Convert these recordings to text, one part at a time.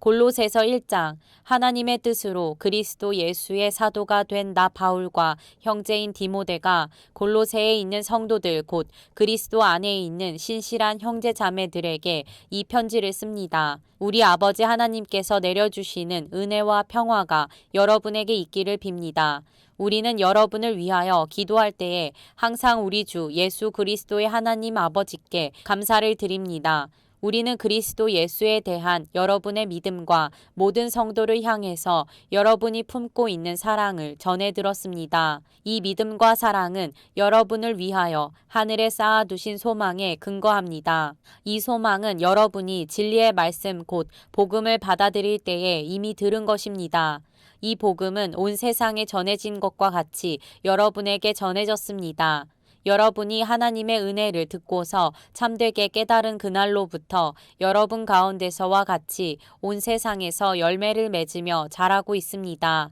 골로새서 1장 하나님의 뜻으로 그리스도 예수의 사도가 된 나 바울과 형제인 디모데가 골로새에 있는 성도들 곧 그리스도 안에 있는 신실한 형제 자매들에게 이 편지를 씁니다. 우리 아버지 하나님께서 내려주시는 은혜와 평화가 여러분에게 있기를 빕니다. 우리는 여러분을 위하여 기도할 때에 항상 우리 주 예수 그리스도의 하나님 아버지께 감사를 드립니다. 우리는 그리스도 예수에 대한 여러분의 믿음과 모든 성도를 향해서 여러분이 품고 있는 사랑을 전해 들었습니다. 이 믿음과 사랑은 여러분을 위하여 하늘에 쌓아두신 소망에 근거합니다. 이 소망은 여러분이 진리의 말씀 곧 복음을 받아들일 때에 이미 들은 것입니다. 이 복음은 온 세상에 전해진 것과 같이 여러분에게 전해졌습니다. 여러분이 하나님의 은혜를 듣고서 참되게 깨달은 그날로부터 여러분 가운데서와 같이 온 세상에서 열매를 맺으며 자라고 있습니다.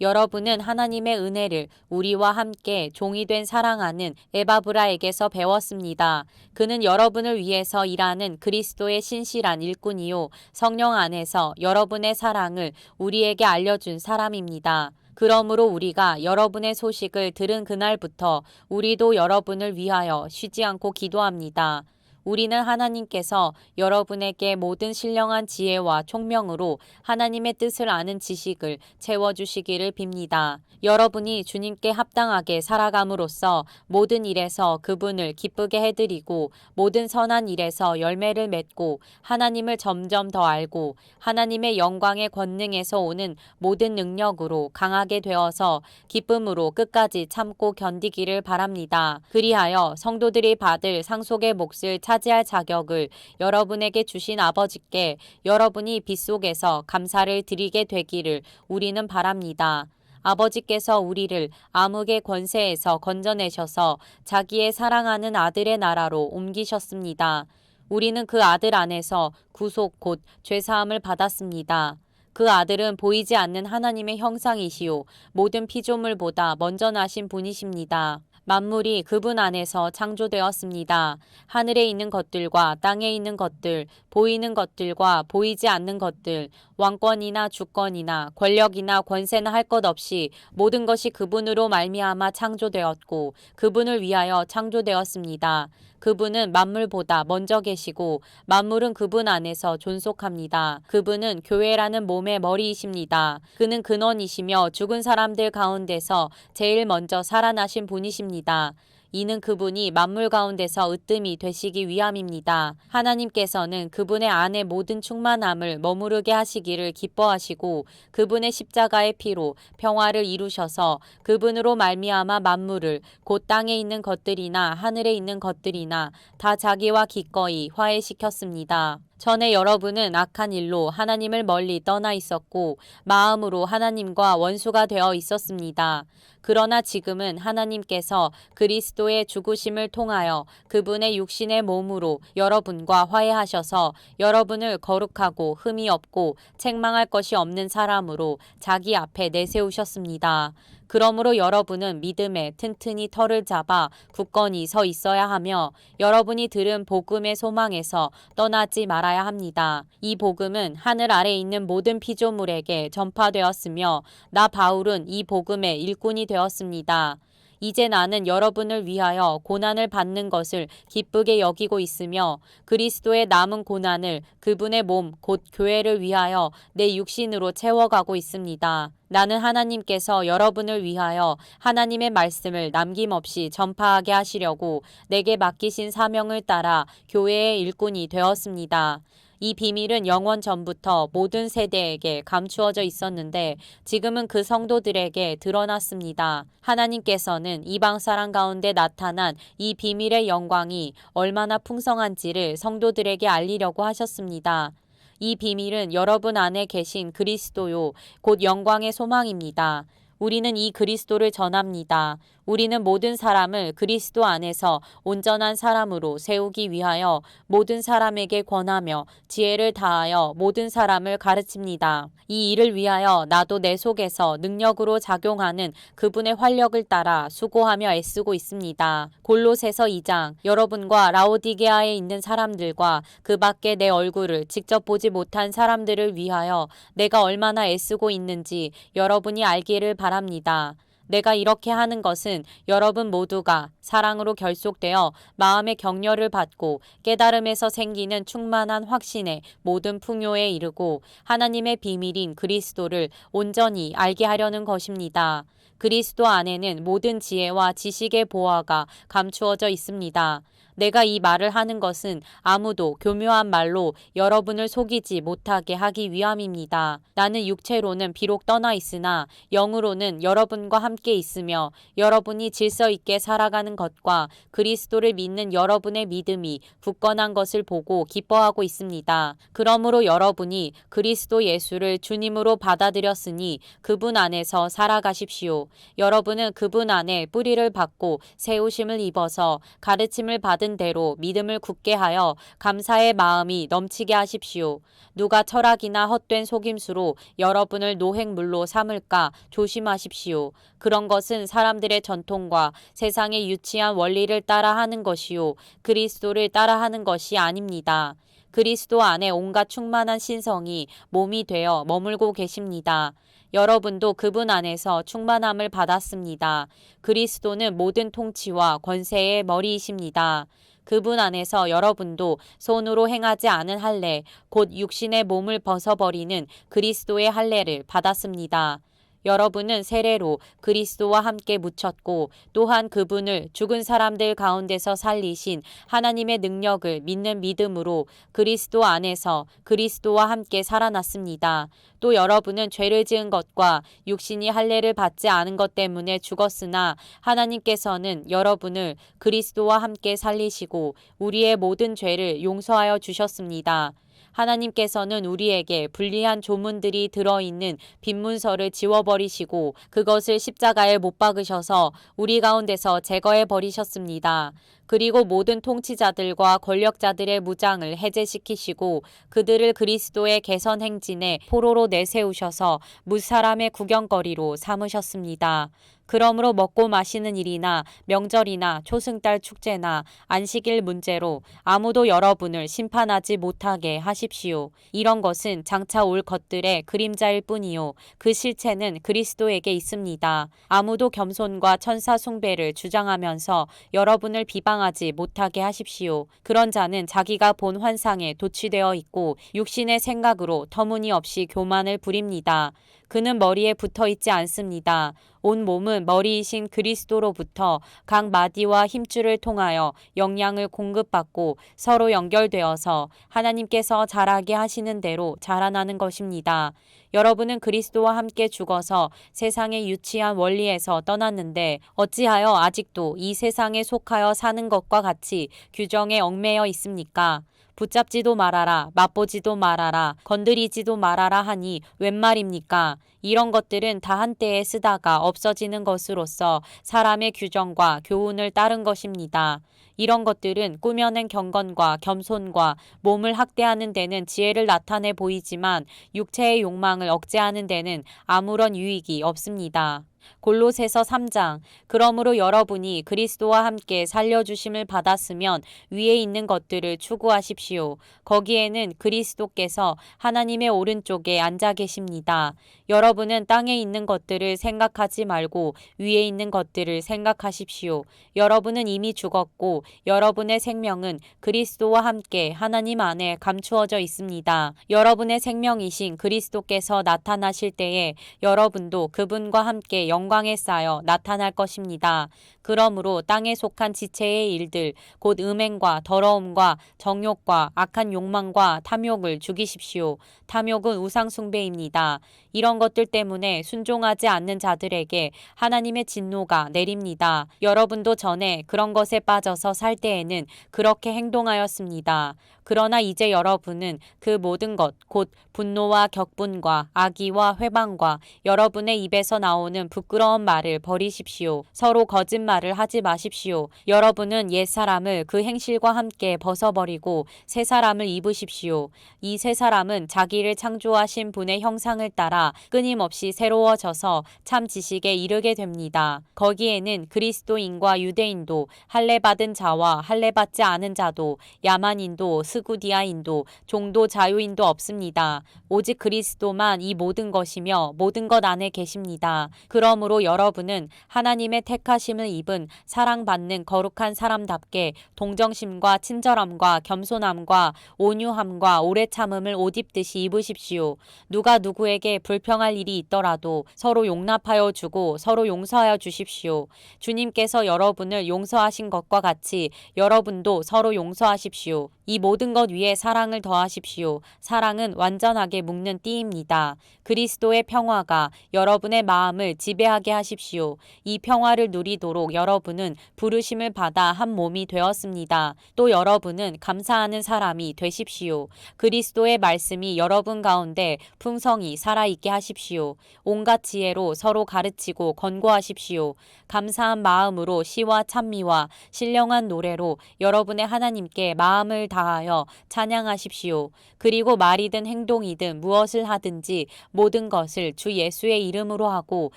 여러분은 하나님의 은혜를 우리와 함께 종이 된 사랑하는 에바브라에게서 배웠습니다. 그는 여러분을 위해서 일하는 그리스도의 신실한 일꾼이요. 성령 안에서 여러분의 사랑을 우리에게 알려준 사람입니다. 그러므로 우리가 여러분의 소식을 들은 그날부터 우리도 여러분을 위하여 쉬지 않고 기도합니다. 우리는 하나님께서 여러분에게 모든 신령한 지혜와 총명으로 하나님의 뜻을 아는 지식을 채워주시기를 빕니다. 여러분이 주님께 합당하게 살아감으로써 모든 일에서 그분을 기쁘게 해드리고 모든 선한 일에서 열매를 맺고 하나님을 점점 더 알고 하나님의 영광의 권능에서 오는 모든 능력으로 강하게 되어서 기쁨으로 끝까지 참고 견디기를 바랍니다. 그리하여 성도들이 받을 상속의 몫을 차지할 자격을 여러분에게 주신 아버지께 여러분이 빗속에서 감사를 드리게 되기를 우리는 바랍니다. 아버지께서 우리를 암흑의 권세에서 건져내셔서 자기의 사랑하는 아들의 나라로 옮기셨습니다. 우리는 그 아들 안에서 구속 곧 죄사함을 받았습니다. 그 아들은 보이지 않는 하나님의 형상이시요 모든 피조물보다 먼저 나신 분이십니다. 만물이 그분 안에서 창조되었습니다. 하늘에 있는 것들과 땅에 있는 것들, 보이는 것들과 보이지 않는 것들, 왕권이나 주권이나 권력이나 권세나 할 것 없이 모든 것이 그분으로 말미암아 창조되었고 그분을 위하여 창조되었습니다. 그분은 만물보다 먼저 계시고 만물은 그분 안에서 존속합니다. 그분은 교회라는 몸의 머리이십니다. 그는 근원이시며 죽은 사람들 가운데서 제일 먼저 살아나신 분이십니다. 이는 그분이 만물 가운데서 으뜸이 되시기 위함입니다. 하나님께서는 그분의 안에 모든 충만함을 머무르게 하시기를 기뻐하시고 그분의 십자가의 피로 평화를 이루셔서 그분으로 말미암아 만물을 곧 땅에 있는 것들이나 하늘에 있는 것들이나 다 자기와 기꺼이 화해시켰습니다. 전에 여러분은 악한 일로 하나님을 멀리 떠나 있었고 마음으로 하나님과 원수가 되어 있었습니다. 그러나 지금은 하나님께서 그리스도의 죽으심을 통하여 그분의 육신의 몸으로 여러분과 화해하셔서 여러분을 거룩하고 흠이 없고 책망할 것이 없는 사람으로 자기 앞에 내세우셨습니다. 그러므로 여러분은 믿음에 튼튼히 털을 잡아 굳건히 서 있어야 하며 여러분이 들은 복음의 소망에서 떠나지 말아야 합니다. 이 복음은 하늘 아래 있는 모든 피조물에게 전파되었으며 나 바울은 이 복음의 일꾼이 되었습니다. 이제 나는 여러분을 위하여 고난을 받는 것을 기쁘게 여기고 있으며 그리스도의 남은 고난을 그분의 몸, 곧 교회를 위하여 내 육신으로 채워가고 있습니다. 나는 하나님께서 여러분을 위하여 하나님의 말씀을 남김없이 전파하게 하시려고 내게 맡기신 사명을 따라 교회의 일꾼이 되었습니다. 이 비밀은 영원 전부터 모든 세대에게 감추어져 있었는데 지금은 그 성도들에게 드러났습니다. 하나님께서는 이방 사람 가운데 나타난 이 비밀의 영광이 얼마나 풍성한지를 성도들에게 알리려고 하셨습니다. 이 비밀은 여러분 안에 계신 그리스도요, 곧 영광의 소망입니다. 우리는 이 그리스도를 전합니다. 우리는 모든 사람을 그리스도 안에서 온전한 사람으로 세우기 위하여 모든 사람에게 권하며 지혜를 다하여 모든 사람을 가르칩니다. 이 일을 위하여 나도 내 속에서 능력으로 작용하는 그분의 활력을 따라 수고하며 애쓰고 있습니다. 골로새서 2장 여러분과 라오디게아에 있는 사람들과 그 밖에 내 얼굴을 직접 보지 못한 사람들을 위하여 내가 얼마나 애쓰고 있는지 여러분이 알기를 바랍니다. 내가 이렇게 하는 것은 여러분 모두가 사랑으로 결속되어 마음의 격려를 받고 깨달음에서 생기는 충만한 확신의 모든 풍요에 이르고 하나님의 비밀인 그리스도를 온전히 알게 하려는 것입니다. 그리스도 안에는 모든 지혜와 지식의 보화가 감추어져 있습니다. 내가 이 말을 하는 것은 아무도 교묘한 말로 여러분을 속이지 못하게 하기 위함입니다. 나는 육체로는 비록 떠나 있으나 영으로는 여러분과 함께 있으며 여러분이 질서 있게 살아가는 것과 그리스도를 믿는 여러분의 믿음이 굳건한 것을 보고 기뻐하고 있습니다. 그러므로 여러분이 그리스도 예수를 주님으로 받아들였으니 그분 안에서 살아가십시오. 여러분은 그분 안에 뿌리를 받고 세우심을 입어서 가르침을 받은 대로 믿음을 굳게 하여 감사의 마음이 넘치게 하십시오. 누가 철학이나 헛된 속임수로 여러분을 노획물로 삼을까 조심하십시오. 그런 것은 사람들의 전통과 세상의 유치한 원리를 따라하는 것이요 그리스도를 따라하는 것이 아닙니다. 그리스도 안에 온갖 충만한 신성이 몸이 되어 머물고 계십니다. 여러분도 그분 안에서 충만함을 받았습니다. 그리스도는 모든 통치와 권세의 머리이십니다. 그분 안에서 여러분도 손으로 행하지 않은 할례, 곧 육신의 몸을 벗어버리는 그리스도의 할례를 받았습니다. 여러분은 세례로 그리스도와 함께 묻혔고 또한 그분을 죽은 사람들 가운데서 살리신 하나님의 능력을 믿는 믿음으로 그리스도 안에서 그리스도와 함께 살아났습니다. 또 여러분은 죄를 지은 것과 육신이 할례를 받지 않은 것 때문에 죽었으나 하나님께서는 여러분을 그리스도와 함께 살리시고 우리의 모든 죄를 용서하여 주셨습니다. 하나님께서는 우리에게 불리한 조문들이 들어있는 빈문서를 지워버리시고 그것을 십자가에 못 박으셔서 우리 가운데서 제거해 버리셨습니다. 그리고 모든 통치자들과 권력자들의 무장을 해제시키시고 그들을 그리스도의 개선 행진에 포로로 내세우셔서 무사람의 구경거리로 삼으셨습니다. 그러므로 먹고 마시는 일이나 명절이나 초승달 축제나 안식일 문제로 아무도 여러분을 심판하지 못하게 하십시오. 이런 것은 장차 올 것들의 그림자일 뿐이요. 그 실체는 그리스도에게 있습니다. 아무도 겸손과 천사 숭배를 주장하면서 여러분을 비방하지 못하게 하십시오. 그런 자는 자기가 본 환상에 도취되어 있고 육신의 생각으로 터무니없이 교만을 부립니다. 그는 머리에 붙어 있지 않습니다. 온 몸은 머리이신 그리스도로부터 각 마디와 힘줄을 통하여 영양을 공급받고 서로 연결되어서 하나님께서 자라게 하시는 대로 자라나는 것입니다. 여러분은 그리스도와 함께 죽어서 세상의 유치한 원리에서 떠났는데 어찌하여 아직도 이 세상에 속하여 사는 것과 같이 규정에 얽매여 있습니까? 붙잡지도 말아라, 맛보지도 말아라, 건드리지도 말아라 하니 웬 말입니까? 이런 것들은 다 한때에 쓰다가 없어지는 것으로서 사람의 규정과 교훈을 따른 것입니다. 이런 것들은 꾸며낸 경건과 겸손과 몸을 학대하는 데는 지혜를 나타내 보이지만 육체의 욕망을 억제하는 데는 아무런 유익이 없습니다. 골로새서 3장 그러므로 여러분이 그리스도와 함께 살려주심을 받았으면 위에 있는 것들을 추구하십시오. 거기에는 그리스도께서 하나님의 오른쪽에 앉아 계십니다. 여러분은 땅에 있는 것들을 생각하지 말고 위에 있는 것들을 생각하십시오. 여러분은 이미 죽었고 여러분의 생명은 그리스도와 함께 하나님 안에 감추어져 있습니다. 여러분의 생명이신 그리스도께서 나타나실 때에 여러분도 그분과 함께 영광에 쌓여 나타날 것입니다. 그러므로 땅에 속한 지체의 일들, 곧 음행과 더러움과 정욕과 악한 욕망과 탐욕을 죽이십시오. 탐욕은 우상 숭배입니다. 이런 것들 때문에 순종하지 않는 자들에게 하나님의 진노가 내립니다. 여러분도 전에 그런 것에 빠져서 살 때에는 그렇게 행동하였습니다. 그러나 이제 여러분은 그 모든 것, 곧 분노와 격분과 악의와 회방과 여러분의 입에서 나오는 부끄러운 말을 버리십시오. 서로 거짓말 을 하지 마십시오. 여러분은 옛 사람을 그 행실과 함께 벗어버리고 새 사람을 입으십시오. 이 새 사람은 자기를 창조하신 분의 형상을 따라 끊임없이 새로워져서 참 지식에 이르게 됩니다. 거기에는 그리스도인과 유대인도 할례받은 자와 할례받지 않은 자도 야만인도 스구디아인도 종도 자유인도 없습니다. 오직 그리스도만 이 모든 것이며 모든 것 안에 계십니다. 그러므로 여러분은 하나님의 택하심을 입은 사랑받는 거룩한 사람답게 동정심과 친절함과 겸손함과 온유함과 오래 참음을 옷 입듯이 입으십시오. 누가 누구에게 불평할 일이 있더라도 서로 용납하여 주고 서로 용서하여 주십시오. 주님께서 여러분을 용서하신 것과 같이 여러분도 서로 용서하십시오. 이 모든 것 위에 사랑을 더하십시오. 사랑은 완전하게 묶는 띠입니다. 그리스도의 평화가 여러분의 마음을 지배하게 하십시오. 이 평화를 누리도록 여러분은 부르심을 받아 한 몸이 되었습니다. 또 여러분은 감사하는 사람이 되십시오. 그리스도의 말씀이 여러분 가운데 풍성히 살아있게 하십시오. 온갖 지혜로 서로 가르치고 권고하십시오. 감사한 마음으로 시와 찬미와 신령한 노래로 여러분의 하나님께 마음을 다하여 찬양하십시오. 그리고 말이든 행동이든 무엇을 하든지 모든 것을 주 예수의 이름으로 하고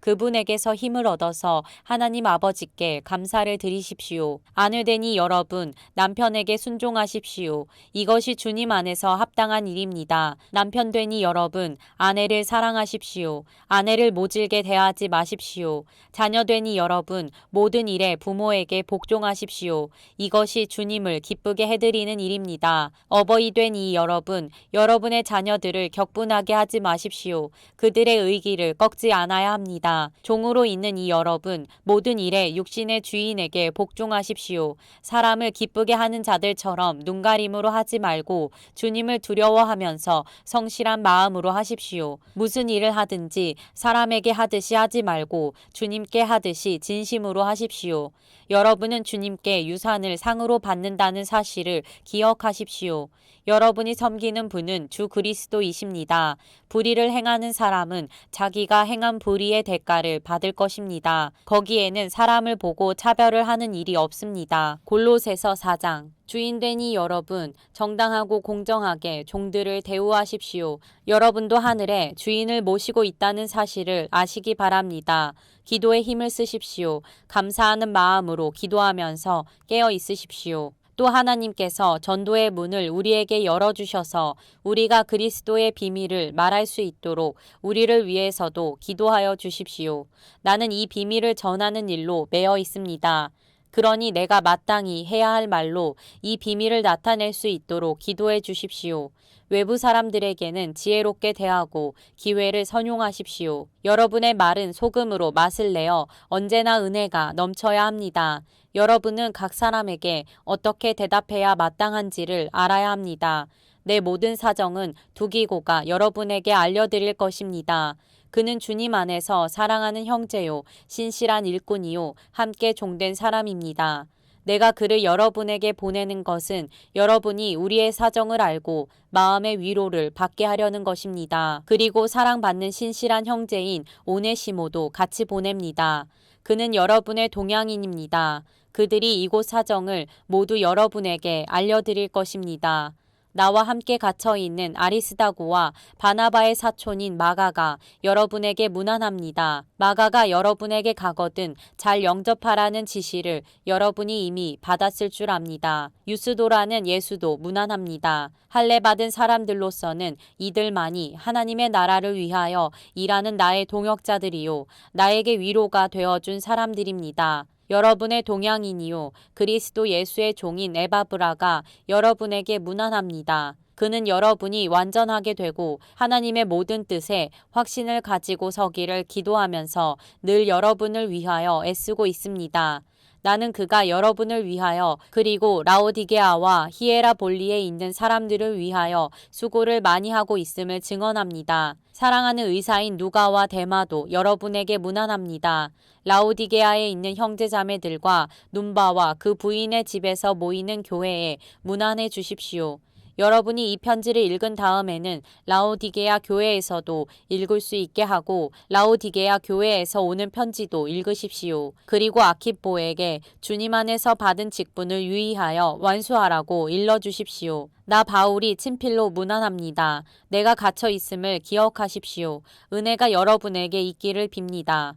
그분에게서 힘을 얻어서 하나님 아버지 께 감사를 드리십시오. 아내되니 여러분 남편에게 순종하십시오. 이것이 주님 안에서 합당한 일입니다. 남편 되니 여러분 아내를 사랑하십시오. 아내를 모질게 대하지 마십시오. 자녀 되니 여러분 모든 일에 부모에게 복종하십시오. 이것이 주님을 기쁘게 해드리는 일입니다. 어버이 된 이 여러분, 여러분의 자녀들을 격분하게 하지 마십시오. 그들의 의기를 꺾지 않아야 합니다. 종으로 있는 이 여러분, 모든 일에 육신의 주인에게 복종하십시오. 사람을 기쁘게 하는 자들처럼 눈가림으로 하지 말고 주님을 두려워하면서 성실한 마음으로 하십시오. 무슨 일을 하든지 사람에게 하듯이 하지 말고 주님께 하듯이 진심으로 하십시오. 여러분은 주님께 유산을 상으로 받는다는 사실을 기억하십시오. 여러분이 섬기는 분은 주 그리스도이십니다. 불의를 행하는 사람은 자기가 행한 불의의 대가를 받을 것입니다. 거기에는 사람 을 보고 차별을 하는 일이 없습니다. 골로새서 4장 주인되니 여러분 정당하고 공정하게 종들을 대우하십시오. 여러분도 하늘에 주인을 모시고 있다는 사실을 아시기 바랍니다. 기도에 힘을 쓰십시오. 감사하는 마음으로 기도하면서 깨어 있으십시오. 또 하나님께서 전도의 문을 우리에게 열어주셔서 우리가 그리스도의 비밀을 말할 수 있도록 우리를 위해서도 기도하여 주십시오. 나는 이 비밀을 전하는 일로 매여 있습니다. 그러니 내가 마땅히 해야 할 말로 이 비밀을 나타낼 수 있도록 기도해 주십시오. 외부 사람들에게는 지혜롭게 대하고 기회를 선용하십시오. 여러분의 말은 소금으로 맛을 내어 언제나 은혜가 넘쳐야 합니다. 여러분은 각 사람에게 어떻게 대답해야 마땅한지를 알아야 합니다. 내 모든 사정은 두기고가 여러분에게 알려드릴 것입니다. 그는 주님 안에서 사랑하는 형제요, 신실한 일꾼이요, 함께 종된 사람입니다. 내가 그를 여러분에게 보내는 것은 여러분이 우리의 사정을 알고 마음의 위로를 받게 하려는 것입니다. 그리고 사랑받는 신실한 형제인 오네시모도 같이 보냅니다. 그는 여러분의 동양인입니다. 그들이 이곳 사정을 모두 여러분에게 알려드릴 것입니다. 나와 함께 갇혀 있는 아리스다고와 바나바의 사촌인 마가가 여러분에게 무난합니다. 마가가 여러분에게 가거든 잘 영접하라는 지시를 여러분이 이미 받았을 줄 압니다. 유스도라는 예수도 무난합니다. 할례 받은 사람들로서는 이들만이 하나님의 나라를 위하여 일하는 나의 동역자들이요 나에게 위로가 되어 준 사람들입니다. 여러분의 동양인이요 그리스도 예수의 종인 에바브라가 여러분에게 무난합니다. 그는 여러분이 완전하게 되고 하나님의 모든 뜻에 확신을 가지고 서기를 기도하면서 늘 여러분을 위하여 애쓰고 있습니다. 나는 그가 여러분을 위하여 그리고 라오디게아와 히에라볼리에 있는 사람들을 위하여 수고를 많이 하고 있음을 증언합니다. 사랑하는 의사인 누가와 데마도 여러분에게 무난합니다. 라오디게아에 있는 형제자매들과 눈바와 그 부인의 집에서 모이는 교회에 무난해 주십시오. 여러분이 이 편지를 읽은 다음에는 라오디게아 교회에서도 읽을 수 있게 하고 라오디게아 교회에서 오는 편지도 읽으십시오. 그리고 아키뽀에게 주님 안에서 받은 직분을 유의하여 완수하라고 일러주십시오. 나 바울이 친필로 문안합니다. 내가 갇혀 있음을 기억하십시오. 은혜가 여러분에게 있기를 빕니다.